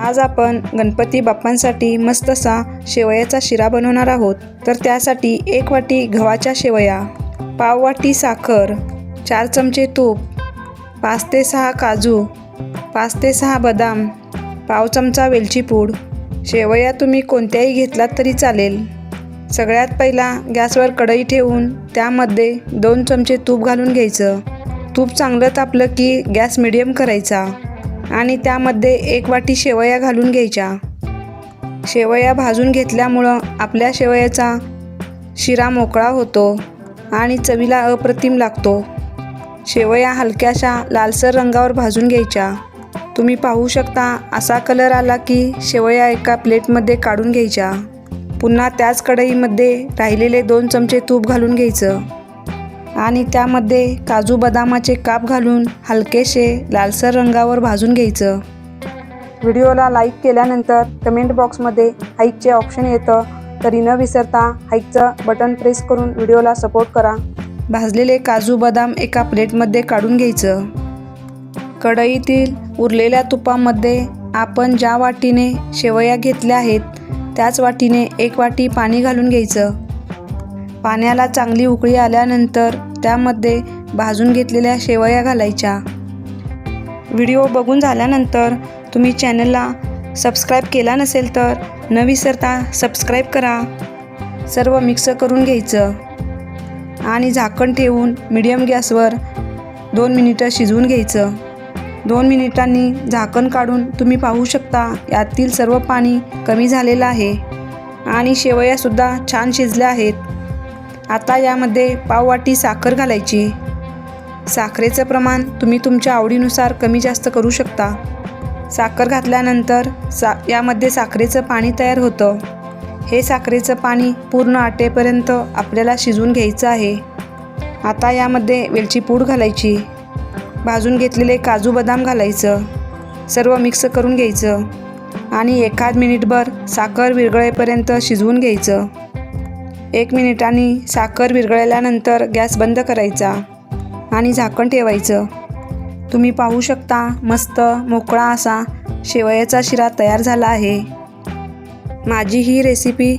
आज आपण गणपती बाप्पांसाठी मस्त असा शेवयाचा शिरा बनवणार आहोत. तर त्यासाठी एक वाटी गव्हाच्या शेवया पाव वाटी साखर चार चमचे तूप पाच ते सहा काजू पाच ते सहा बदाम पाव चमचा वेलची पूड. शेवया तुम्ही कोणत्याही घेतलात तरी चालेल. सगळ्यात पहिला गॅसवर कढई ठेवून त्यामध्ये दोन चमचे तूप घालून घ्यायचं. तूप चांगलं तापलं की गॅस मिडियम करायचा. आणि त्यामध्ये एक वाटी शेवया घालून घ्यायच्या. शेवया भाजून घेतल्यामुळं आपल्या शेवयाचा शिरा मोकळा होतो आणि चवीला अप्रतिम लागतो. शेवया हलक्याशा लालसर रंगावर भाजून घ्यायच्या. तुम्ही पाहू शकता असा कलर आला की शेवया एका प्लेटमध्ये काढून घ्यायच्या. पुन्हा त्याच कढईमध्ये राहिलेले दोन चमचे तूप घालून घ्यायचं. आणि त्यामध्ये काजू बदामाचे काप घालून हलकेसे लालसर रंगावर भाजून घ्यायचं. व्हिडिओला लाईक केल्यानंतर कमेंट बॉक्समध्ये हाईकचे ऑप्शन येतं. तरी न विसरता हाईकचं बटन प्रेस करून व्हिडिओला सपोर्ट करा. भाजलेले काजू बदाम एका प्लेटमध्ये काढून घ्यायचं. कढईतील उरलेल्या तुपामध्ये आपण ज्या वाटीने शेवया घेतल्या आहेत त्याच वाटीने एक वाटी पाणी घालून घ्यायचं. पाण्याला चांगली उकळी आल्यानंतर त्यामध्ये भाजून घेतलेल्या शेवया घालायच्या. व्हिडिओ बघून झाल्यानंतर तुम्ही चॅनलला सबस्क्राईब केला नसेल तर न विसरता सबस्क्राईब करा. सर्व मिक्स करून घ्यायचं. आणि झाकण ठेवून मिडियम गॅसवर दोन मिनिटं शिजवून घ्यायचं. दोन मिनिटांनी झाकण काढून तुम्ही पाहू शकता यातील सर्व पाणी कमी झालेलं आहे. आणि शेवयासुद्धा छान शिजल्या आहेत. आता यामध्ये पाववाटी साखर घालायची. साखरेचं प्रमाण तुम्ही तुमच्या आवडीनुसार कमी जास्त करू शकता. साखर घातल्यानंतर सा यामध्ये साखरेचं पाणी तयार होतं. हे साखरेचं पाणी पूर्ण आटेपर्यंत आपल्याला शिजवून घ्यायचं आहे. आता यामध्ये वेलची पूड घालायची. भाजून घेतलेले काजू बदाम घालायचं. सर्व मिक्स करून घ्यायचं. आणि एखाद मिनिटभर साखर विरघळेपर्यंत शिजवून घ्यायचं. एक मिनिटांनी साखर विरघळल्यानंतर गॅस बंद करायचा आणि झाकण ठेवायचं. तुम्ही पाहू शकता मस्त मोकळा असा शेवयाचा शिरा तयार झाला आहे. माझी ही रेसिपी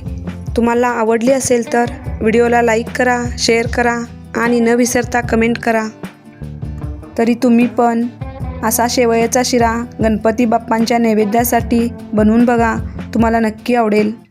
तुम्हाला आवडली असेल तर व्हिडिओला लाईक करा शेअर करा आणि न विसरता कमेंट करा. तरी तुम्ही पण असा शेवयाचा शिरा गणपती बाप्पांच्या नैवेद्यासाठी बनवून बघा तुम्हाला नक्की आवडेल.